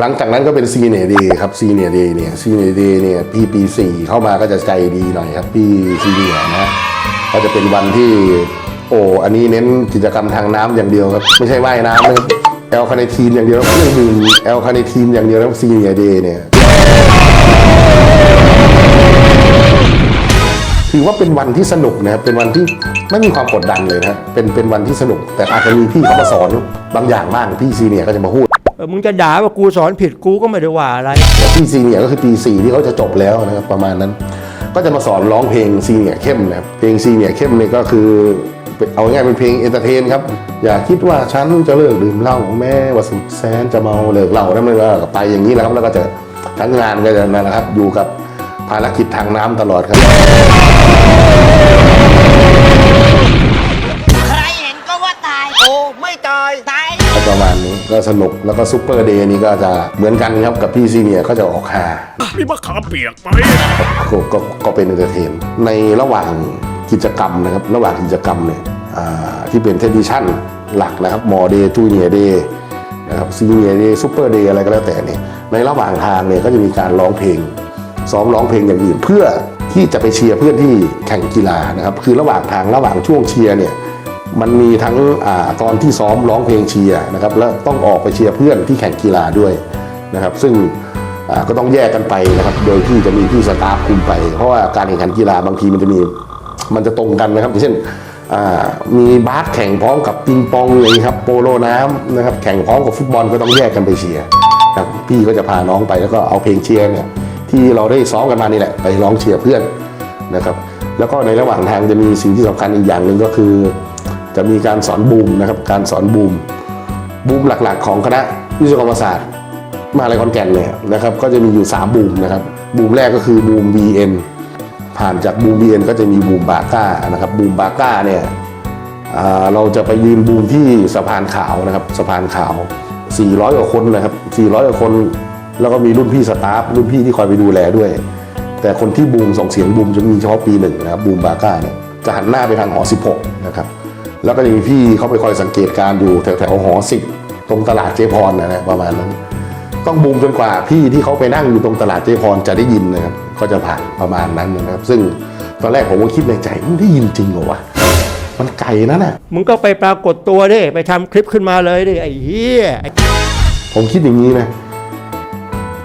หลังจากนั้นก็เป็นซีเนียเดย์ครับซีเนียเดย์เนี่ยซีเนียเดย์เนี่ยพี่ปีสี่เข้ามาก็จะใจดีหน่อยครับพี่ซีเนียนะฮะก็จะเป็นวันที่โอ้อันนี้เน้นกิจกรรมทางน้ำอย่างเดียวครับไม่ใช่ว่ายน้ำนะครับแอลคาเนทีนอย่างเดียวเครื่องดื่มแอลคาเนทีนอย่างเดียวครับซีเนียเดย์เนี่ยถือว่าเป็นวันที่สนุกนะครับเป็นวันที่ไม่มีความกดดันเลยนะเป็นเป็นวันที่สนุก แต่อาจจะมีพี่เขามาสอนบางอย่างบ้างพี่ซีเนียร์ก็จะมาพูด มึงจะด่าว่ากูสอนผิดกูก็ไม่ได้ว่าอะไรแต่พี่ซีเนียก็คือปีสี่ที่เขาจะจบแล้วนะครับประมาณนั้น ก็จะมาสอนร้องเพลงซีเนียเข้มนะครับเพลงซีเนียเข้มเนี่ยก็คือเอาง่ายเป็นเพลงเอนเตอร์เทนครับ อย่าคิดว่าฉันจะเลิกดื่มเหล้าแม้ว่าสุดแสนจะเมาเลิกเหล้านั่นมันก็ไปอย่างนี้แหละครับแล้วก็จะทั้งงานก็จะนั่นแหละครับ อยู่กับภารกิจทางน้ำตลอดครับ ก็สนุกแล้วก็ซูเปอร์เดย์นี่ก็จะเหมือนกันครับกับพี่ซีเนียร์ก็จะออกฮามีมะขามเปียกไหมก็ก็ก็เป็นเอนเตอร์เทนในระหว่างกิจกรรมนะครับ ระหว่างกิจกรรมเนี่ยอ่าที่เป็นเทดิชั่นหลักนะครับมอเดย์จูเนียเดย์นะครับซีเนียเดย์ซูเปอร์เดย์อะไรก็แล้วแต่เนี่ยในระหว่างทางเนี่ยก็จะมีการร้องเพลงซ้อมร้องเพลงอย่างอื่นเพื่อที่จะไปเชียร์เพื่อนที่แข่งกีฬานะครับ คือระหว่างทางระหว่างช่วงเชียร์เนี่ย มันมีทั้งอตอนที่ซ้อมร้องเพลงเชียร์นะครับแล้วต้องออกไปเชียร์เพื่อนที่แข่งกีฬาด้วยนะครับ ซึ่งก็ต้องแยกกันไปนะครับ โดยที่จะมีพี่สตาฟคุมไป เพราะว่าการแข่งขันกีฬาบางทีมันจะมีมันจะตรงกันนะครับอย่างเช่นมีบาสแข่งพร้อมกับปิงปองเลยครับโปโลน้ำนะครับ แข่งพร้อมกับฟุตบอลก็ต้องแยกกันไปเชียร์ครับพี่ก็จะพาน้องไปแล้วก็เอาเพลงเชียร์เนี่ยที่เราได้ซ้อมกันมานี่แหละไปร้องเชียร์เพื่อนนะครับ แล้วก็ในระหว่างทางจะมีสิ่งที่สำคัญอีกอย่างหนึ่งก็คือ จะมีการสอนบูมนะครับ การสอนบูมบูมหลักๆ ของคณะวิศวกรรมศาสตร์มหาลัยขอนแก่นเนี่ยนะครับ ก็จะมีอยู่ 3 บูมนะครับ บูมแรกก็คือบูม BN ผ่านจากบูม BN ก็จะมีบูมบาก้านะครับ บูมบาก้าเนี่ยเราจะไปยืนบูมที่สะพานขาวนะครับ สะพานขาว 400กว่าคนนะครับ 400กว่าคน แล้วก็มีรุ่นพี่สตาฟ รุ่นพี่ที่คอยไปดูแลด้วย แต่คนที่บูมส่งเสียงบูมจะมีเฉพาะปีหนึ่งนะครับ บูมบาก้าเนี่ย จะหันหน้าไปทางหอ 16 นะครับ แล้วก็จะมีพี่เขาไปคอยสังเกตการณ์อยู่แถวแถวๆหอ10ตรงตลาดเจพรนะนะประมาณนั้น ต้องบูมจนกว่าพี่ที่เขาไปนั่งอยู่ตรงตลาดเจพรจะได้ยินนะครับก็จะผ่านประมาณนั้นนะครับ ซึ่งตอนแรกผมก็คิดในใจมันได้ยินจริงเหรอวะมันไกลนะน่ะมึงก็ไปปรากฏตัวดิไปทำคลิปขึ้นมาเลยดิไอ้เหี้ยไอ้ผมคิดอย่างนี้นะ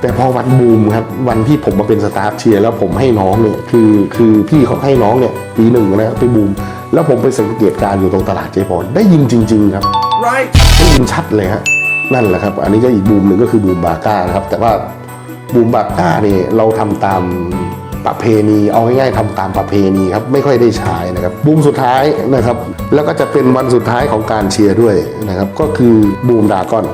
แต่พอวันบูมครับวันที่ผมมาเป็นสตาฟเชียร์แล้วผมให้น้องเนี่ยคือคือพี่เขาให้น้องเนี่ยปีหนึ่งนะไปบูม แล้วผมไปสังเกตการณ์อยู่ตรงตลาดเจพรได้ยินจริง ๆ ครับ right ได้ยินชัดเลยฮะนั่นแหละครับ อันนี้ก็อีกบูมหนึ่งก็คือบูมบาก้านะครับ แต่ว่าบูมบาก้านี่เราทำตามประเพณีเอาง่ายๆทำตามประเพณีครับไม่ค่อยได้ใช้นะครับบูมสุดท้ายนะครับ แล้วก็จะเป็นวันสุดท้ายของการเชียร์ด้วยนะครับ ก็คือบูมดากอน